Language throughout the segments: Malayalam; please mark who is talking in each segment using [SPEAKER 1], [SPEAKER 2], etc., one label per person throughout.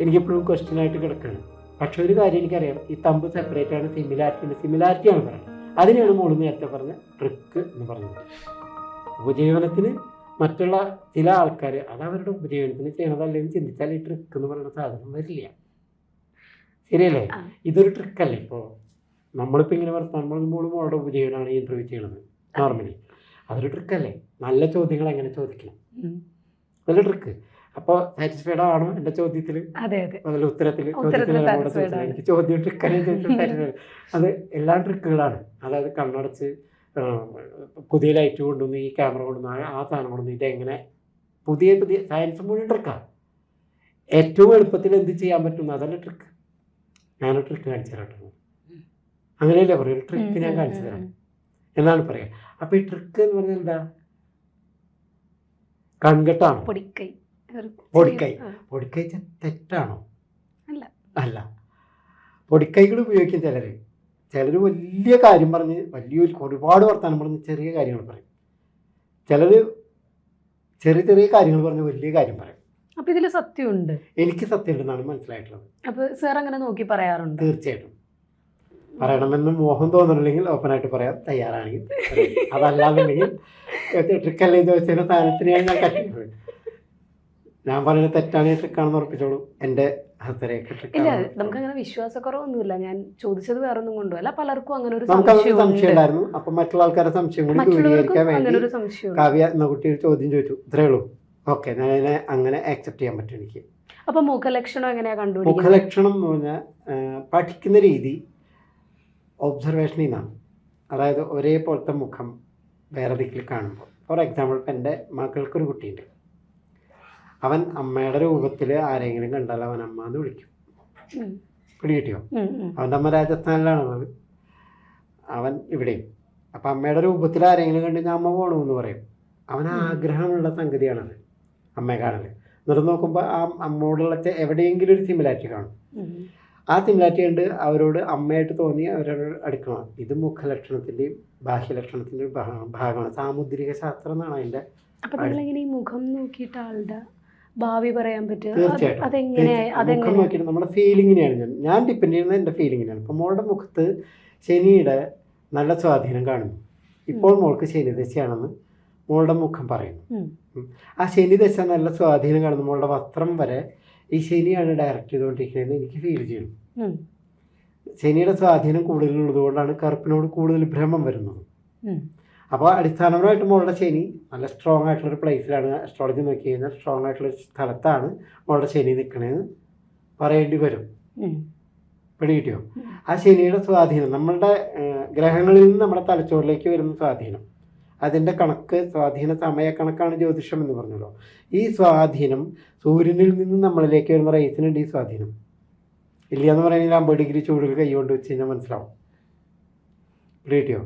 [SPEAKER 1] എനിക്കെപ്പോഴും ക്വസ്റ്റ്യൻ ആയിട്ട് കിടക്കുകയാണ് പക്ഷെ ഒരു കാര്യം എനിക്കറിയാം. ഈ തമ്പ് സെപ്പറേറ്റ് ആണ്. സിമിലാരിറ്റി സിമിലാരിറ്റി ആണ് പറയുന്നത് അതിനെയാണ് മോൾ നേരത്തെ പറഞ്ഞ ട്രിക്ക് എന്ന് പറയുന്നത് ഉപജീവനത്തിന് മറ്റുള്ള ചില ആൾക്കാർ അത് അവരുടെ ഉപജീവനത്തിന് ചെയ്യണതല്ലെന്ന് ചിന്തിച്ചാൽ ഈ ട്രിക്ക് എന്ന് പറയുന്ന സാധനം വരില്ല. ശരിയല്ലേ. ഇതൊരു ട്രിക്കല്ലേ ഇപ്പോൾ നമ്മളിപ്പോൾ ഇങ്ങനെ പറഞ്ഞു നമ്മൾ മോൾ മോളുടെ ഉപജീവനമാണ് ഈ ഇന്റർവ്യൂ ചെയ്യണത്. നോർമലി അതൊരു ട്രിക്കല്ലേ നല്ല ചോദ്യങ്ങൾ എങ്ങനെ ചോദിക്കണം. നല്ല ട്രിക്ക് അപ്പോൾ സാറ്റിസ്ഫൈഡ് ആണോ എന്റെ ചോദ്യത്തിൽ അതിൽ ഉത്തരത്തിൽ. എനിക്ക് ചോദ്യം ട്രിക്കാനും അത് എല്ലാം ട്രിക്കുകളാണ് അതായത് കണ്ണടച്ച് പുതിയ ലൈറ്റ് കൊണ്ടുവന്ന് ഈ ക്യാമറ കൊണ്ടുവന്ന് ആ- സാധനം കൊണ്ടുവന്ന് ഇതെങ്ങനെ പുതിയ പുതിയ സയൻസ് മുഴുവൻ ട്രിക്കാണ് ഏറ്റവും എളുപ്പത്തിൽ എന്ത് ചെയ്യാൻ പറ്റുന്ന? അതല്ല ട്രിക്ക് ഞാനൊരു ട്രിക്ക് കാണിച്ചു തരാം. അങ്ങനെയല്ലേ പറയുള്ളൂ ട്രിക്ക് ഞാൻ കാണിച്ചു തരാം. എന്നാണ് പറയുക? അപ്പോൾ ഈ ട്രിക്ക് എന്ന് പറഞ്ഞാൽ എന്താ? കൺകെട്ടാണ്.
[SPEAKER 2] പൊടിക്കൈ.
[SPEAKER 1] പൊടിക്കൈ. പൊടിക്കൈ തെറ്റാണോ?
[SPEAKER 2] അല്ല.
[SPEAKER 1] അല്ല. പൊടിക്കൈകൾ ഉപയോഗിക്കും ചിലർ ചിലർ വലിയ കാര്യം പറഞ്ഞ് വലിയൊരു ഒരുപാട് വർത്തമാനം പറഞ്ഞ് ചെറിയ കാര്യങ്ങൾ പറയും. ചിലർ ചെറിയ ചെറിയ കാര്യങ്ങൾ പറഞ്ഞ് വലിയ കാര്യം പറയും.
[SPEAKER 2] അപ്പൊ ഇതിൽ സത്യമുണ്ട്.
[SPEAKER 1] എനിക്ക് സത്യമുണ്ടെന്നാണ് മനസ്സിലായിട്ടുള്ളത്.
[SPEAKER 2] അപ്പൊ സാർ അങ്ങനെ നോക്കി പറയാറുണ്ട്?
[SPEAKER 1] തീർച്ചയായിട്ടും. പറയണമെന്ന് മോഹം തോന്നുന്നില്ലെങ്കിൽ ഓപ്പണായിട്ട് പറയാൻ തയ്യാറാണെങ്കിൽ. അതല്ലാന്നുണ്ടെങ്കിൽ ട്രിക്കല്ലേ ചോദിച്ചതിന് താരത്തിനെയാണ് ഞാൻ കട്ടിയത് ഞാൻ പറയുന്നത് തെറ്റാണ് ട്രിക്കാണെന്ന് ഉറപ്പിച്ചോളൂ. എന്റെ
[SPEAKER 2] ഇല്ല നമുക്ക് അങ്ങനെ വിശ്വാസക്കുറവൊന്നുമില്ല. ഞാൻ ചോദിച്ചത് വേറെ ഒന്നും കൊണ്ടുമല്ല പലർക്കും അങ്ങനെ ഒരു
[SPEAKER 1] സംശയമുണ്ടായിരുന്നു സംശയം അപ്പൊ മറ്റുള്ള ആൾക്കാരെ സംശയം കൂടി ദൂരീകരിക്കാൻ വേണ്ടി കാവ്യ എന്ന കുട്ടി ഒരു ചോദ്യം ചോദിച്ചു. ഇത്രേ ഉള്ളൂ. ഓക്കെ ഞാൻ അതിനെ അങ്ങനെ ആക്സെപ്റ്റ് ചെയ്യാൻ പറ്റും എനിക്ക്.
[SPEAKER 2] അപ്പൊ മുഖലക്ഷണം എങ്ങനെയാ കണ്ടു
[SPEAKER 1] മുഖലക്ഷണം എന്ന് പറഞ്ഞാൽ പഠിക്കുന്ന രീതി ഒബ്സർവേഷനിൽ നിന്നാണ്. അതായത് ഒരേപോലത്തെ മുഖം വേറെ ദിക്കിൽ കാണുമ്പോൾ. ഫോർ എക്സാമ്പിൾ ഇപ്പം എന്റെ മകൾക്കൊരു കുട്ടിയുണ്ട്. അവൻ അമ്മയുടെ രൂപത്തിൽ ആരെങ്കിലും കണ്ടാൽ അവൻ അമ്മ എന്ന് വിളിക്കും. പിടികിട്ടിയോ. അവന്റെ അമ്മ രാജസ്ഥാനിലാണുള്ളത് അവൻ. ഇവിടെയും. അപ്പം അമ്മയുടെ രൂപത്തിൽ ആരെങ്കിലും കണ്ടു ഞാൻ അമ്മ പോകണമെന്ന് പറയും.
[SPEAKER 2] അവൻ.
[SPEAKER 1] ആഗ്രഹമുള്ള സംഗതിയാണത് അമ്മയെ കാണൽ എന്നിട്ട് നോക്കുമ്പോൾ ആ അമ്മയോടുള്ള എവിടെയെങ്കിലും ഒരു സിമിലാരിറ്റി കാണും. ആ സിമിലാരിറ്റി കണ്ട് അവരോട് അമ്മയായിട്ട് തോന്നി അവരോട് അടുക്കണം. ഇത് മുഖലക്ഷണത്തിന്റെയും ബാഹ്യലക്ഷണത്തിന്റെയും ഭാഗമാണ്. സാമുദ്രിക ശാസ്ത്രം എന്നാണ്
[SPEAKER 2] അതിന്റെ മുഖം നോക്കിയിട്ട് ആളുടെ ഭാവി പറയാൻ പറ്റുക. അതെങ്ങനെ
[SPEAKER 1] നമ്മുടെ ഫീലിങ്ങിനെയാണ് ഞാൻ. ഞാൻ ഡിപ്പെൻഡ് ചെയ്യുന്നത് എന്റെ ഫീലിങ്ങിനാണ് ഇപ്പം മോളുടെ മുഖത്ത് ശനിയുടെ നല്ല സ്വാധീനം കാണുന്നു. ഇപ്പോൾ മോൾക്ക് ശനിദശയാണെന്ന് മോളുടെ മുഖം പറയുന്നു. ആ ശനിദശ നല്ല സ്വാധീനം കാണുന്നു. മോളുടെ വസ്ത്രം വരെ ഈ ശനിയാണ് ഡയറക്റ്റ് ചെയ്തുകൊണ്ടിരിക്കുന്നതെന്ന് എനിക്ക് ഫീൽ ചെയ്യുന്നു. ശനിയുടെ സ്വാധീനം കൂടുതലുള്ളത് കൊണ്ടാണ് കറുപ്പിനോട് കൂടുതൽ ഭ്രമം വരുന്നത്. അപ്പോൾ അടിസ്ഥാനപരമായിട്ട് മോളുടെ ശനി നല്ല സ്ട്രോങ് ആയിട്ടുള്ളൊരു പ്ലേസിലാണ് അസ്ട്രോളജി നോക്കി കഴിഞ്ഞാൽ സ്ട്രോങ് ആയിട്ടുള്ള ഒരു സ്ഥലത്താണ് മോളുടെ ശനി നിൽക്കണതെന്ന് പറയേണ്ടി വരും. പിടികിട്ടിയോ. ആ ശനിയുടെ സ്വാധീനം നമ്മളുടെ ഗ്രഹങ്ങളിൽ നിന്ന് നമ്മുടെ തലച്ചോറിലേക്ക് വരുന്ന സ്വാധീനം. അതിന്റെ കണക്ക് സ്വാധീന സമയ കണക്കാണ് ജ്യോതിഷം എന്ന് പറഞ്ഞല്ലോ. ഈ സ്വാധീനം സൂര്യനിൽ നിന്ന് നമ്മളിലേക്ക് വരുന്ന റേസിനുണ്ട് ഈ സ്വാധീനം. ഇല്ല എന്ന് പറയുന്നത് അമ്പത് ഡിഗ്രി ചൂടിൽ കൈ കൊണ്ട് വെച്ച് കഴിഞ്ഞാൽ മനസ്സിലാവും. പിടികിട്ടിയോ.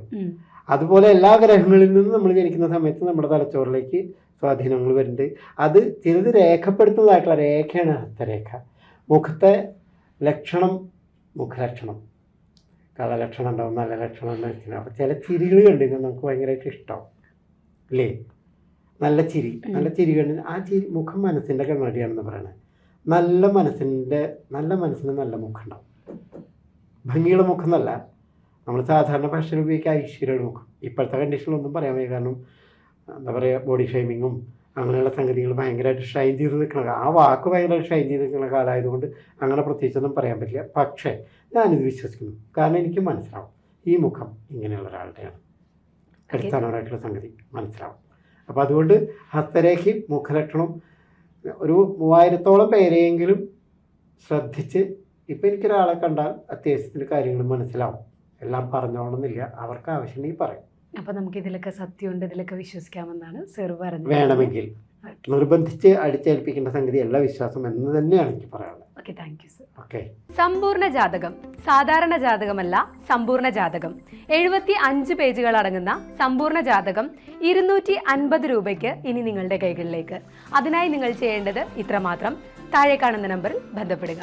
[SPEAKER 1] അതുപോലെ എല്ലാ ഗ്രഹങ്ങളിൽ നിന്നും നമ്മൾ ജനിക്കുന്ന സമയത്ത് നമ്മുടെ തലച്ചോറിലേക്ക് സ്വാധീനങ്ങൾ വരുന്നുണ്ട്. അത് ചിലത് രേഖപ്പെടുത്തുന്നതായിട്ടുള്ള രേഖയാണ് ഹസ്തരേഖ മുഖത്തെ ലക്ഷണം മുഖലക്ഷണം. കളലക്ഷണം ഉണ്ടാവും നല്ല ലക്ഷണം ഉണ്ടാവും അപ്പോൾ ചില ചിരികൾ കണ്ടു നമുക്ക് ഭയങ്കരമായിട്ട് ഇഷ്ടമാവും. അല്ലേ നല്ല ചിരി നല്ല ചിരി കണ്ട് ആ ചിരി മുഖം മനസ്സിന്റെ കണ്ണാടിയാണെന്ന് പറയണത് നല്ല മനസ്സിന്റെ നല്ല മനസ്സിന് നല്ല മുഖം ഉണ്ടാവും. ഭംഗിയുള്ള മുഖം എന്നല്ല. നമ്മൾ സാധാരണ ഭാഷയിൽ ഉപയോഗിക്കുക ഐശ്വര്യമാണ് മുഖം ഇപ്പോഴത്തെ കണ്ടീഷനിലൊന്നും പറയാൻ വയ്യ. കാരണം എന്താ പറയുക ബോഡി ഷേമിങ്ങും അങ്ങനെയുള്ള സംഗതികൾ ഭയങ്കരമായിട്ട് ഷൈൻ ചെയ്ത് നിൽക്കുന്ന ആ വാക്ക് ഭയങ്കരമായിട്ട് ഷൈൻ ചെയ്ത് നിൽക്കുന്ന കാലമായതുകൊണ്ട് അങ്ങനെ പ്രത്യേകിച്ചൊന്നും പറയാൻ പറ്റില്ല. പക്ഷേ ഞാനിത് വിശ്വസിക്കുന്നു. കാരണം എനിക്ക് മനസ്സിലാവും. ഈ മുഖം ഇങ്ങനെയുള്ള ഒരാളുടെയാണ്. അടിസ്ഥാനപരമായിട്ടുള്ള സംഗതി മനസ്സിലാവും. അപ്പോൾ അതുകൊണ്ട് ഹസ്തരേഖയും മുഖലക്ഷണം ഒരു മൂവായിരത്തോളം പേരെയെങ്കിലും ശ്രദ്ധിച്ച് ഇപ്പം എനിക്കൊരാളെ കണ്ടാൽ അത്യാവശ്യത്തിന് കാര്യങ്ങൾ മനസ്സിലാവും. എല്ലാം പറഞ്ഞോളന്നില്ല. അവർക്ക് ആവശ്യമെങ്കിൽ പറയും.
[SPEAKER 2] അപ്പൊ നമുക്ക് ഇതിലൊക്കെ സത്യമുണ്ട് ഇതിലൊക്കെ വിശ്വസിക്കാമെന്നാണ് സർ പറഞ്ഞത്.
[SPEAKER 1] വേണമെങ്കിൽ നിർബന്ധിച്ച് അടിച്ചേൽപ്പിക്കേണ്ട സംഗതി അല്ല വിശ്വാസം എന്ന് തന്നെയാണ് എനിക്ക് പറയാനുള്ളത്.
[SPEAKER 2] Okay thank you sir
[SPEAKER 1] okay
[SPEAKER 2] സമ്പൂർണ ജാതകം സാധാരണ ജാതകമല്ല സമ്പൂർണ ജാതകം. എഴുപത്തി അഞ്ച് പേജുകൾ അടങ്ങുന്ന സമ്പൂർണ ജാതകം ഇരുന്നൂറ്റി അൻപത് രൂപയ്ക്ക് ഇനി നിങ്ങളുടെ കൈകളിലേക്ക്. അതിനായി നിങ്ങൾ ചെയ്യേണ്ടത് ഇത്രമാത്രം. താഴെ കാണുന്ന നമ്പറിൽ ബന്ധപ്പെടുക.